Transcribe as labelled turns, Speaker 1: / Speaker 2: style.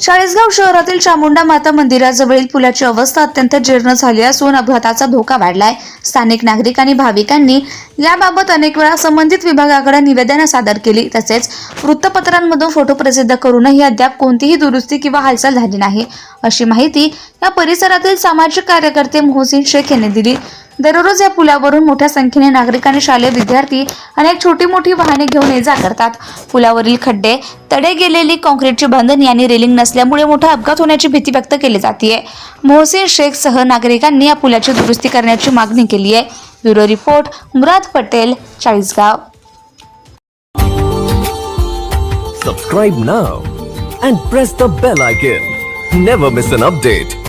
Speaker 1: चाळीसगाव शहरातील चामुंडा माता मंदिराजवळील पुलाची अवस्था अत्यंत जीर्ण झाली असून अपघाताचा धोका वाढलाय. स्थानिक नागरिक आणि भाविकांनी याबाबत अनेक वेळा संबंधित विभागाकडे निवेदनं सादर केली. तसेच वृत्तपत्रांमधून फोटो प्रसिद्ध करूनही अद्याप कोणतीही दुरुस्ती किंवा हालचाल झाली नाही. अशी माहिती या परिसरातील सामाजिक कार्यकर्ते मोहसिन शेख यांनी दिली. दररोज या पुलावरून मोठ्या संख्येने नागरिक आणि शालेय विद्यार्थी अनेक छोटी मोठी वाहने घेऊन ये जा करतात पुलावरील खड्डे तडे गेलेली काँक्रीटची बांधणी आणि रेलिंग नसल्यामुळे मोठा अपघात होण्याची भीती व्यक्त केली जाते मोहसिन शेख सह नागरिकांनी या पुलाची दुरुस्ती करण्याची मागणी केली आहे bureau report Murad Patel Chalisgaon
Speaker 2: Subscribe now and press the bell icon. Never miss an update.